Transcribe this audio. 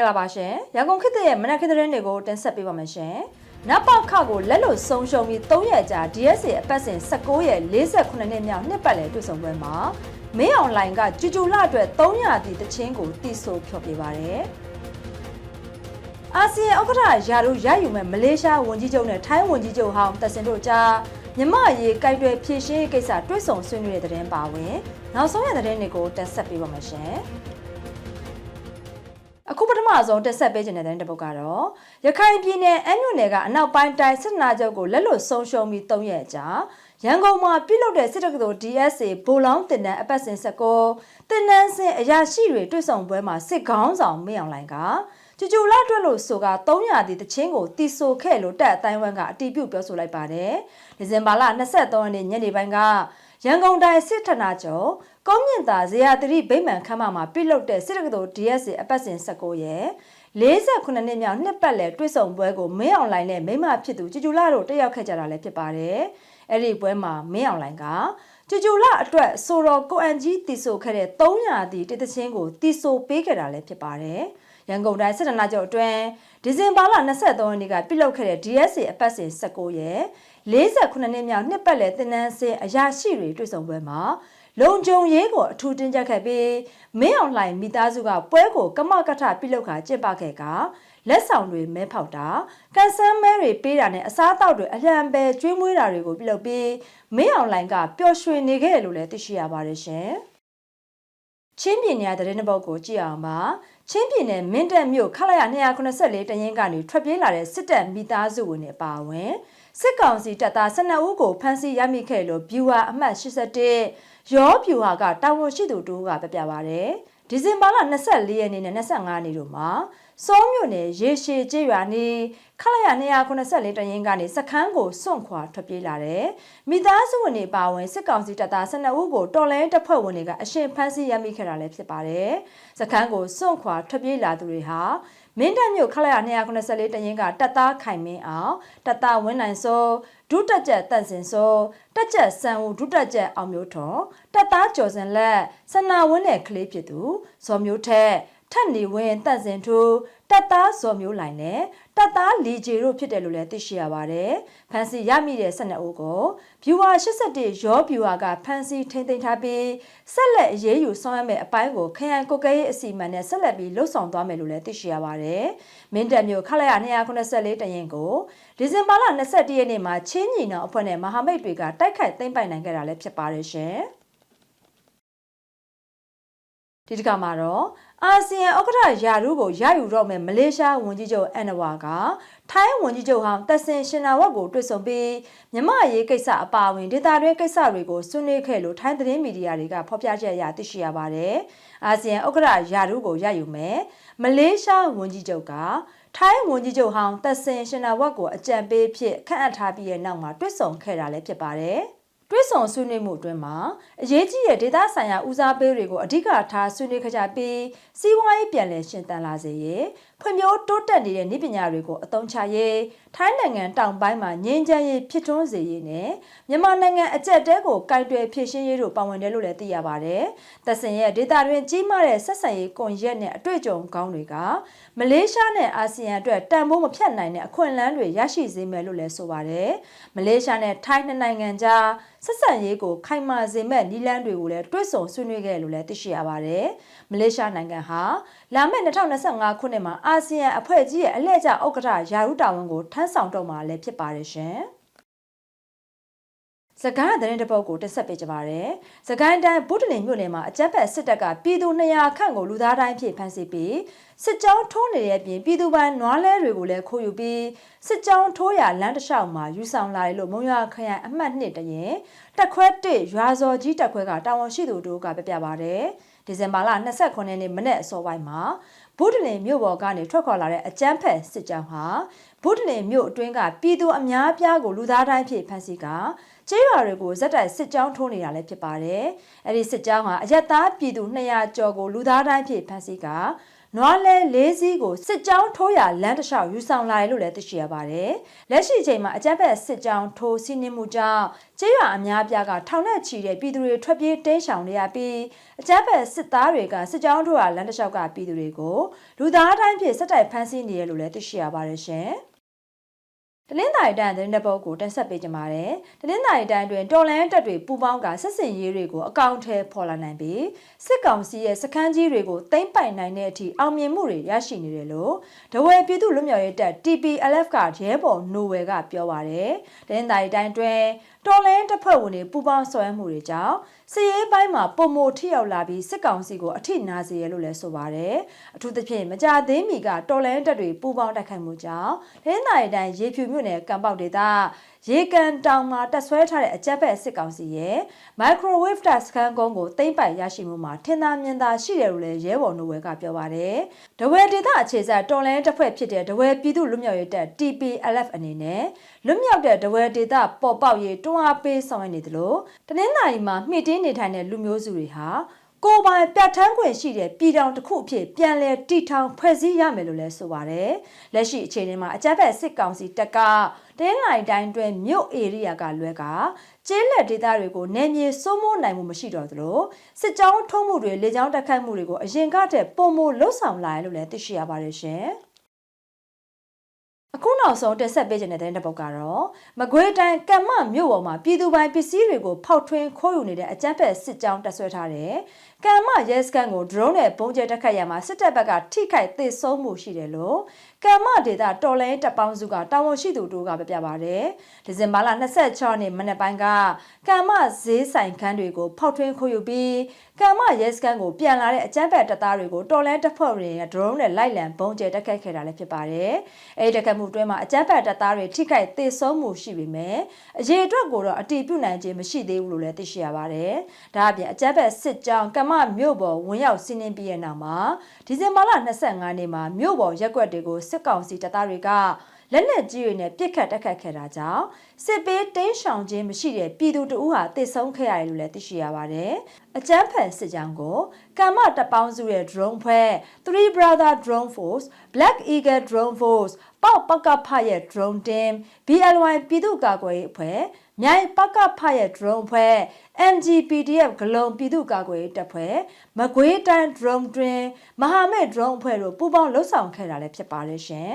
္ဂလာပါရှင်ရန်ကုန်ခေတ်သစ်ရဲ့မနက်ခင်းသတင်းတွေကိုတင်ဆက်ပေးပါမယ်ရှင်နတ်ပေါက်ခကိုလက်လွတ်ဆုံးရှုံးပြီး3ရက်ကြာ DSA အပတ်စဉ်19ရက်48နှစ်မြောက်နှစ်ပတ်လည်တွေ့ဆုံပွဲမှာမင်းအွန်လိုင်းကကျူကျူလအတွက်300တီတချင်းကိုတီးဆိုဖျော်ပြပါတယ်အာဆီယံဥက္ကဋ္ဌယာရုရယူမဲ့မလေးရှားဝန်ကြီးချုပ်နဲ့ထိုင်းဝန်ကြီးချုပ်ဟောင်းတက်စင်တို့ကြားမြမရေးကြိုက်တွယ်ဖြည့်ရှင်းရေးကိစ္စတွေ့ဆုံဆွေးနွေးတဲ့သတင်းပါဝင်နောက်ဆုံးရသတင်းတွေကိုတင်ဆက်ပေးပါမယ်ရှင် အခုပထမဆုံးတက်ဆက်ပေးခြင်းတဲ့တဲ့တစ်ပုတ်ကတော့ရခိုင်ပြည်နယ်အမြို့နယ်ကအနောက်ပိုင်းတိုင်းစစ်နာချုပ်ကိုလက်လွတ်ဆုံးရှုံးပြီး၃ရက်ကြာရန်ကုန်မှာပြုလုပ်တဲ့စစ်တပ်ကတော် DSA ဘိုလောင်းတင်တန်းအပတ်စဉ်၁၉တင်တန်းစင်အရာရှိတွေတွေ့ဆုံပွဲမှာစစ်ခေါင်းဆောင်မင်းအောင်လှိုင်ကကျူကျူလာတွက်လို့ဆိုက300တီတချင်းကိုတီဆိုခဲ့လို့တက်အတိုင်းဝမ်ကအတီးပြုတ်ပြောဆိုလိုက်ပါတယ်။ဒီဇင်ဘာလ23ရက်နေ့ညနေပိုင်းကရန်ကုန်တိုင်းစစ်ဌာနချုပ် ကုန်းမြင့်သာဇေယျသတိဗိမာန်ခမ်းမမှာပြုလုပ်တဲ့စစ်တက္ကသိုလ် DSA အပတ်စဉ်19ရဲ့48နှစ်မြောက်နှစ်ပတ်လည်တွေ့ဆုံပွဲကိုမင်းအောင်လှိုင်နဲ့မိမဖြစ်သူကျူကျူလာတို့တက်ရောက်ခဲ့ကြတာလည်းဖြစ်ပါတယ်။အဲ့ဒီပွဲမှာမင်းအောင်လှိုင်ကကျူကျူလာအတွက်ဆိုတော့ကိုအန်ကြီးတီဆိုခဲ့တဲ့300တီတသချင်းကိုတီဆိုပေးခဲ့တာလည်းဖြစ်ပါတယ်။ရန်ကုန်တိုင်းစစ်တနာချုပ်အတွင်းဒီဇင်ဘာလ23ရက်နေ့ကပြုလုပ်ခဲ့တဲ့ DSA အပတ်စဉ်19ရဲ့48နှစ်မြောက်နှစ်ပတ်လည်တင်နန်းစင်အရာရှိတွေတွေ့ဆုံပွဲမှာ လုံခြုံရေးကိုအထူးတင်းကျပ်ခဲ့ပြီးမင်းအောင်လှိုင်မိသားစုကပွဲကိုကမကထပြုလုပ်ခါကျင့်ပခဲ့ကလက်ဆောင်တွေမဲဖောက်တာကန်ဆန်းမဲတွေပေးတာနဲ့အစားအသောက်တွေအလံပဲကျွေးမွေးတာတွေကိုပြုလုပ်ပြီးမင်းအောင်လှိုင်ကပျော်ရွှင်နေခဲ့တယ်လို့လည်းသိရှိရပါတယ်ရှင်ချင်းပြည်နယ်တဲ့တဲ့ဘုတ်ကိုကြည့်အောင်ပါချင်းပြည်နယ်မင်းတပ်မြို့ခလာရ284တရင်ကနေထွက်ပြေးလာတဲ့စစ်တပ်မိသားစုဝင်တွေပါဝင်စစ်ကောင်စီတပ်သား12ဦးကိုဖမ်းဆီးရမိခဲ့လို့ဗျူဟာအမှတ်81 ရောဗျူဟာကတာဝန်ရှိသူတို့ကပြပြပါဗျ။ဒီဇင်ဘာလ24ရက်နေ့နဲ့25ရက်နေ့တို့မှာစောမြို့နယ်ရေရှည်ကျေးရွာနီးခလာရ284တရင်ကနေစခန်းကိုစွန့်ခွာထွက်ပြေးလာတယ်။မိသားစုဝင်တွေပါဝင်စစ်ကောင်စီတပ်သား12ဦးကိုတော်လိုင်းတပ်ဖွဲ့ဝင်တွေကအရှင်ဖမ်းဆီးရမိခဲ့တာလည်းဖြစ်ပါတယ်။စခန်းကိုစွန့်ခွာထွက်ပြေးလာသူတွေဟာ မင်းတပ်မြို့ခလာရ284တရင်ကတပ်သားခိုင်မင်းအောင်တပ်သားဝင်းနိုင်စိုးဒုတက်ကြက်တန့်စင်စိုးတက်ကြက်စံဦးဒုတက်ကြက်အောင်မျိုးထွန်တပ်သားကျော်စင်လက်စနာဝင်းနဲ့ကလေးဖြစ်သူဇော်မျိုးထက်ထက်နေဝင်းတန့်စင်ထူ တပ်သားဇော်မျိုးလိုင်နဲ့တပ်သားလီဂျီတို့ဖြစ်တယ်လို့လည်းသိရှိရပါတယ်။ဖန်စီရမိတဲ့12ဦးကိုဗျူဟာ81ရောဗျူဟာကဖန်စီထိမ့်သိမ်းထားပြီးဆက်လက်အရေးယူဆောင်ရွက်မယ့်အပိုင်းကိုခရိုင်ကိုကဲရေးအစီအမံနဲ့ဆက်လက်ပြီးလှုပ်ဆောင်သွားမယ်လို့လည်းသိရှိရပါတယ်။မင်းတပ်မျိုးခလာရ294တရင်ကိုဒီဇင်ဘာလ21ရက်နေ့မှာချင်းညီနောင်အဖွဲ့နဲ့မဟာမိတ်တွေကတိုက်ခိုက်သိမ်းပိုက်နိုင်ခဲ့တာလည်းဖြစ်ပါတယ်ရှင်။ ဒီတစ်ခါမှာတော့အာဆီယံဥက္ကဋ္ဌယာရုကိုရယူတော့မဲ့မလေးရှားဝန်ကြီးချုပ်အန်နဝါကထိုင်းဝန်ကြီးချုပ်ဟောင်းတက်ဆင်ရှင်နာဝတ်ကိုတွေ့ဆုံပြီးမြမရေးကိစ္စအပါအဝင်ဒေသတွင်းကိစ္စတွေကိုဆွေးနွေးခဲ့လို့ထိုင်းသတင်းမီဒီယာတွေကဖော်ပြချက်အရသိရှိရပါတယ်။အာဆီယံဥက္ကဋ္ဌယာရုကိုရယူမဲ့မလေးရှားဝန်ကြီးချုပ်ကထိုင်းဝန်ကြီးချုပ်ဟောင်းတက်ဆင်ရှင်နာဝတ်ကိုအကြံပေးဖြစ်ခန့်အပ်ထားပြီးတဲ့နောက်မှာတွေ့ဆုံခဲ့တာလည်းဖြစ်ပါတယ်။ တွဲဆောင်ဆွေးနွေးမှုအတွင်းမှာအရေးကြီးတဲ့ဒေသဆိုင်ရာဦးစားပေးတွေကိုအဓိကထားဆွေးနွေးခဲ့ကြပြီးစီးပွားရေးပြန်လည်ရှင်သန်လာစေရေး ဖွံ့ဖြိုးတိုးတက်နေတဲ့နည်းပညာတွေကိုအသုံးချရေးထိုင်းနိုင်ငံတောင်ပိုင်းမှာငြိမ်းချမ်းရေးဖြစ်ထွန်းစေရေးနဲ့မြန်မာနိုင်ငံအကြက်တဲကိုကင်တွယ်ဖြည့်ရှင်းရေးတို့ပါဝင်တယ်လို့လည်းသိရပါတယ်။သက်စင်ရဲ့ဒေသတွင်းကြီးမားတဲ့ဆက်ဆံရေးကွန်ရက်နဲ့အတွေ့အကြုံကောင်းတွေကမလေးရှားနဲ့အာဆီယံအတွက်တန်ဖိုးမဖြတ်နိုင်တဲ့အခွင့်အလမ်းတွေရရှိစေမယ်လို့လည်းဆိုပါတယ်။မလေးရှားနဲ့ထိုင်းနှစ်နိုင်ငံကြားဆက်ဆံရေးကိုခိုင်မာစေမဲ့နည်းလမ်းတွေကိုလည်းတွဲဆုံဆွေးနွေးခဲ့လို့လည်းသိရှိရပါတယ်။မလေးရှားနိုင်ငံဟာလာမယ့်2025ခုနှစ်မှာအာဆီယံအဖွဲ့ကြီးရဲ့အလှည့်ကျဥက္ကဋ္ဌယာရုတာဝန်ကိုထမ်းဆောင်တော့မှာလည်းဖြစ်ပါတယ်ရှင်။စကိုင်းသတင်းတပုတ်ကိုတက်ဆက်ပေးကြပါရစေ။စကိုင်းတိုင်းဗုဒ္ဓလင်မြို့နယ်မှာအကြက်ဖက်စစ်တပ်ကပြည်သူ200ခန့်ကိုလူသားတိုင်းဖြင့်ဖမ်းဆီးပြီးစစ်ကြောင်းထိုးနေတဲ့အပြင်ပြည်သူပိုင်းနွားလဲတွေကိုလည်းခိုးယူပြီးစစ်ကြောင်းထိုးရလမ်းတစ်လျှောက်မှာယူဆောင်လာတယ်လို့မုံရွာခရိုင်အမှတ်2တရင်တက်ခွဲ1ရွာစော်ကြီးတက်ခွဲကတာဝန်ရှိသူတို့ကပြပြပါရတယ်။ဒီဇင်ဘာလ29ရက်နေ့မနေ့အစောပိုင်းမှာ ဗုဒ္ဓလင်မြို့ပေါ်ကနေထွက်ခွာလာတဲ့အကြမ်းဖက်စစ်ကြောင်းဟာဗုဒ္ဓလင်မြို့အတွင်းကပြည်သူအများပြားကိုလူသားတိုင်းဖြင့်ဖမ်းဆီးကကျေးရွာတွေကိုဇက်တိုက်စစ်ကြောင်းထိုးနေတာလည်းဖြစ်ပါတယ်။အဲဒီစစ်ကြောင်းဟာအရက်သားပြည်သူ200ကျော်ကိုလူသားတိုင်းဖြင့်ဖမ်းဆီးက နွားလဲလေးစီးကိုစစ်ကြောင်းထိုးရလမ်းတစ်လျှောက်ယူဆောင်လာတယ်လို့လည်းသိရှိရပါတယ်။လက်ရှိအချိန်မှာအကြမ်းဖက်စစ်ကြောင်းထိုးစီးနင်းမှုကြောင့်ကျေးရွာအများပြားကထောင်နဲ့ချီတဲ့ပြည်သူတွေထွက်ပြေးတင်းရှောင်နေရပြီးအကြမ်းဖက်စစ်သားတွေကစစ်ကြောင်းထိုးရလမ်းတစ်လျှောက်ကပြည်သူတွေကိုလူသားတိုင်းဖြစ်စစ်တိုက်ဖမ်းဆီးနေရလို့လည်းသိရှိရပါတယ်ရှင်။ တလင်းသာရီတန်သတင်းတစ်ပုဒ်ကိုတင်ဆက်ပေးကြပါမယ်။တလင်းသာရီတန်တွင်တော်လန်တက်တွေပူပေါင်းကဆက်စင်ရေးတွေကိုအကောင့်ထဲပေါ်လာနိုင်ပြီးစစ်ကောင်စီရဲ့စခန်းကြီးတွေကိုသိမ်းပိုက်နိုင်တဲ့အထိအောင်မြင်မှုတွေရရှိနေတယ်လို့ဒဝဲပြည်သူ့လူမျိုးရေးတပ် TPLF ကရဲဘော်နိုဝယ်ကပြောပါတယ်။တလင်းသာရီတန်တွင်တော်လန်တပ်ဖွဲ့ဝင်တွေပူပေါင်းဆောင်ရွက်မှုတွေကြောင့်စစ်ရေးပိုင်းမှာပုံမိုထိရောက်လာပြီးစစ်ကောင်စီကိုအထိနာစေရလို့လည်းဆိုပါတယ်။အထူးသဖြင့်မကြသေးမီကတော်လန်တပ်တွေပူပေါင်းတိုက်ခိုက်မှုကြောင့်တလင်းသာရီတန်ရေဖြူမြို့နယ်ကံပေါက်ဒေသရေကန်တောင်မှာတက်ဆွဲထားတဲ့အကြက်ဘက်စစ်ကောင်စီရဲ့ microwave တပ်စကန်ကုန်းကိုသိမ့်ပိုက်ရရှိမှုမှာထင်သာမြင်သာရှိတယ်လို့လည်းရဲဘော်နိုဝဲကပြောပါတယ်။ဒဝဲဒေသအခြေစိုက်တော်လန်တပ်ဖွဲ့ဖြစ်တဲ့ဒဝဲပြည်သူ့လူမျိုးရေးတပ် TPLF အနေနဲ့လွတ်မြောက်တဲ့ဒဝဲဒေသပေါ်ပေါက်ရေးတွန်းအားပေးဆောင်ရွက်နေသလိုတနင်္လာရီမှာမှီတင်းနေထိုင်တဲ့လူမျိုးစုတွေဟာ ကိုယ်ပိုင်ပြဋ္ဌာန်းခွင့်ရှိတဲ့ပြည်ထောင်တစ်ခုအဖြစ်ပြန်လည်တည်ထောင်ဖွဲ့စည်းရမယ်လို့လည်းဆိုပါတယ်။လက်ရှိအခြေအနေမှာအကြမ်းဖက်စစ်ကောင်စီတပ်ကတင်းလိုင်တိုင်းတွင်မြို့ဧရိယာကလွဲကကျေးလက်ဒေသတွေကိုနယ်မြေစိုးမိုးနိုင်မှုမရှိတော့သလိုစစ်ကြောင်းထုံးမှုတွေလေကြောင်းတိုက်ခိုက်မှုတွေကိုအရင်ကတည်းကပုံမိုလှုပ်ဆောင်လာရလို့လည်းသိရှိရပါတယ်ရှင်။အခုနောက်ဆုံးတက်ဆက်ပေးခြင်းတဲ့တဲ့ပုတ်ကတော့မကွေးတိုင်းကမ္မမြို့ပေါ်မှာပြည်သူပိုင်ပစ္စည်းတွေကိုဖောက်ထွင်းခိုးယူနေတဲ့အကြမ်းဖက်စစ်ကြောင်းတက်ဆွဲထားတဲ့ ကမ္မရဲစကန်ကို drone နဲ့ပုံကျဲတက်ခတ်ရမှာစစ်တပ်ဘက်ကထိခိုက်သေဆုံးမှုရှိတယ်လို့ကမ္မဒေတာတော်လိုင်းတပ်ပေါင်းစုကတာဝန်ရှိသူတို့ကပြပြပါတယ်။ဒီဇင်ဘာလ26ရက်နေ့မနက်ပိုင်းကကမ္မဈေးဆိုင်ခန်းတွေကိုဖောက်ထွင်းခိုးယူပြီးကမ္မရဲစကန်ကိုပြန်လာတဲ့အကြမ်းဖက်တပ်သားတွေကိုတော်လိုင်းတပ်ဖွဲ့တွေက drone နဲ့လိုက်လံပုံကျဲတက်ခတ်ခဲ့တာလည်းဖြစ်ပါတယ်။အဲဒီတက်ခတ်မှုတွဲမှာအကြမ်းဖက်တပ်သားတွေထိခိုက်သေဆုံးမှုရှိပေမဲ့အရေးအတွက်ကိုတော့အတိပြုနိုင်ခြင်းမရှိသေးဘူးလို့လည်းသိရှိရပါတယ်။ဒါအပြင်အကြမ်းဖက်စစ်ကြောင်းကမ္မမြို့ပေါ်ဝင်ရောက်စီးနင်းပြီးတဲ့နောက်မှာဒီဇင်ဘာလ25နေ့မှာမြို့ပေါ်ရက်ွက်တွေကိုစစ်ကောင်စီတပ်သားတွေက လက်နက်ကြီးတွေနဲ့ပစ်ခတ်တက်ခတ်ခဲ့တာကြောင့်စစ်ပေးတင်းရှောင်ခြင်းမရှိတဲ့ပြည်သူတအူးဟာတစ်ဆုံးခဲ့ရတယ်လို့လည်းသိရှိရပါတယ်။အကြမ်းဖက်စစ်ကြောင်းကိုကမ္မတပ်ပေါင်းစုရဲ့ drone ဖွဲ့ Three Brother Drone Force Black Eagle Drone Force ပေါက်ပကဖရဲ့ drone team BLY ပြည်သူ့ကာကွယ်ရေးအဖွဲ့မြိုင်ပကဖရဲ့ drone ဖွဲ့ MGPDF ဂလုံပြည်သူ့ကာကွယ်ရေးတပ်ဖွဲ့မကွေးတိုင်း drone တွင် မဟာမိတ် drone အဖွဲ့တို့ပူးပေါင်းလှုပ်ဆောင်ခဲ့တာလည်းဖြစ်ပါတယ်ရှင်